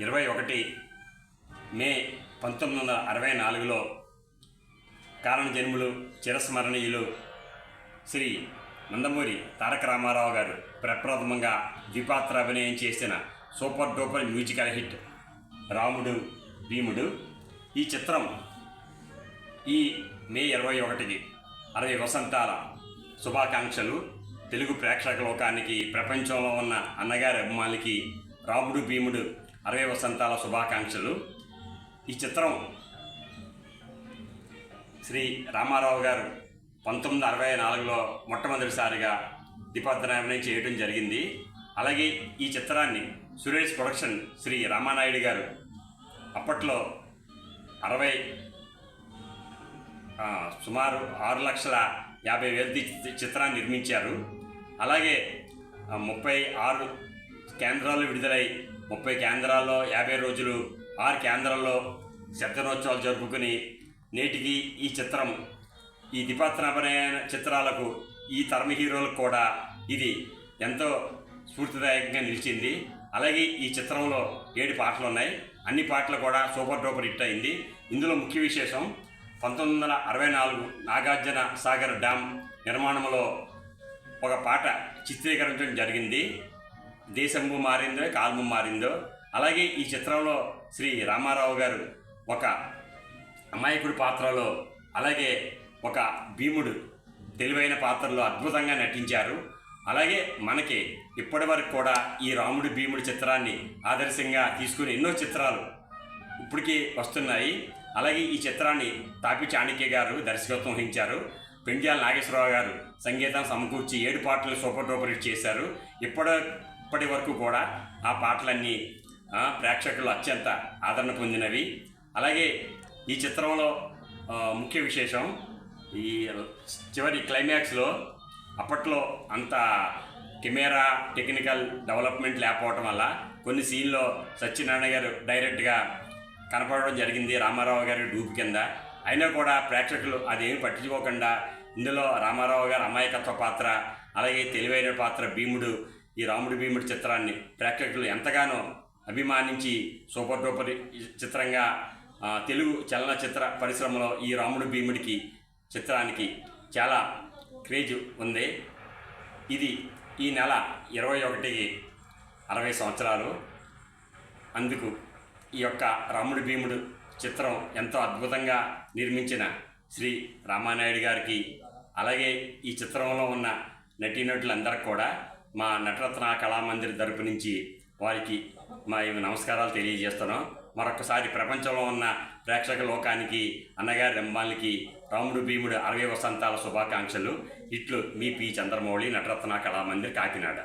ఇరవై ఒకటి మే పంతొమ్మిది వందల అరవై నాలుగులో కారణ జన్ములు చిరస్మరణీయులు శ్రీ నందమూరి తారక రామారావు గారు ప్రప్రథమంగా ద్విపాత్ర అభినయం చేసిన సూపర్ డూపర్ మ్యూజికల్ హిట్ రాముడు భీముడు. ఈ చిత్రం ఈ మే ఇరవై ఒకటికి అరవై వసంతాల శుభాకాంక్షలు. తెలుగు ప్రేక్షక లోకానికి ప్రపంచంలో ఉన్న అన్నగారి అభిమానికి రాముడు భీముడు అరవై వసంతాల శుభాకాంక్షలు. ఈ చిత్రం శ్రీ రామారావు గారు పంతొమ్మిది అరవై నాలుగులో మొట్టమొదటిసారిగా దీపోత్తరాయణం చేయడం జరిగింది. అలాగే ఈ చిత్రాన్ని సురేష్ ప్రొడక్షన్ శ్రీ రామానాయుడు గారు అప్పట్లో అరవై సుమారు ఆరు లక్షల యాభై వేల చిత్రాన్ని నిర్మించారు. అలాగే ముప్పై ఆరు కేంద్రాలు విడుదలై ముప్పై కేంద్రాల్లో యాభై రోజులు ఆరు కేంద్రాల్లో శబ్దనోత్సవాలు జరుపుకుని నేటికి ఈ చిత్రం ఈ ద్విపాత్రాపరమైన చిత్రాలకు ఈ తరమ హీరోలకు కూడా ఇది ఎంతో స్ఫూర్తిదాయకంగా నిలిచింది. అలాగే ఈ చిత్రంలో ఏడు పాటలు ఉన్నాయి. అన్ని పాటలు కూడా సూపర్ డూపర్ హిట్ అయింది. ఇందులో ముఖ్య విశేషం పంతొమ్మిది వందల అరవై నాలుగు నాగార్జున సాగర్ డ్యామ్ నిర్మాణంలో ఒక పాట చిత్రీకరించడం జరిగింది. దేశము మారిందో కాలము మారిందో. అలాగే ఈ చిత్రంలో శ్రీ రామారావు గారు ఒక అమాయకుడి పాత్రలో అలాగే ఒక భీముడు తెలివైన పాత్రలో అద్భుతంగా నటించారు. అలాగే మనకి ఇప్పటి వరకు కూడా ఈ రాముడు భీముడు చిత్రాన్ని ఆదర్శంగా తీసుకుని ఎన్నో చిత్రాలు ఇప్పటికీ వస్తున్నాయి. అలాగే ఈ చిత్రాన్ని తాపి చాణక్య గారు దర్శకత్వం వహించారు. పెండ్యాల నాగేశ్వరరావు గారు సంగీతం సమకూర్చి ఏడు పాటలు సూపర్ డూపర్ చేశారు. ఇప్పటి అప్పటి వరకు కూడా ఆ పాటలన్నీ ప్రేక్షకులు అత్యంత ఆదరణ పొందినవి. అలాగే ఈ చిత్రంలో ముఖ్య విశేషం ఈ చివరి క్లైమాక్స్లో అప్పట్లో అంత కెమెరా టెక్నికల్ డెవలప్మెంట్ లేకపోవటం వల్ల కొన్ని సీన్లో సత్యనారాయణ గారు డైరెక్ట్గా కనపడడం జరిగింది రామారావు గారి డూప్ కింద. అయినా కూడా ప్రేక్షకులు అదేమి పట్టించుకోకుండా ఇందులో రామారావు గారి అమాయకత్వ పాత్ర అలాగే తెలివైన పాత్ర భీముడు ఈ రాముడు భీముడు చిత్రాన్ని ప్రేక్షకులు ఎంతగానో అభిమానించి సూపర్ డూపర్ చిత్రంగా తెలుగు చలనచిత్ర పరిశ్రమలో ఈ రాముడు భీముడికి చిత్రానికి చాలా క్రేజ్ ఉంది. ఇది ఈ నెల ఇరవై ఒకటికి అరవై సంవత్సరాలు. అందుకు ఈ యొక్క రాముడు భీముడు చిత్రం ఎంతో అద్భుతంగా నిర్మించిన శ్రీ రామానాయుడు గారికి అలాగే ఈ చిత్రంలో ఉన్న నటీనటులందరికీ కూడా మా నటరత్న కళామందిర్ తరపు నుంచి వారికి మా ఈ నమస్కారాలు తెలియజేస్తున్నాం. మరొకసారి ప్రపంచంలో ఉన్న ప్రేక్షక లోకానికి అన్నగారి రంబాలకి రాముడు భీముడు అరవై వసంతాల శుభాకాంక్షలు. ఇట్లు మీ పి. చంద్రమౌళి నటరత్న కళామందిర్ కాకినాడ.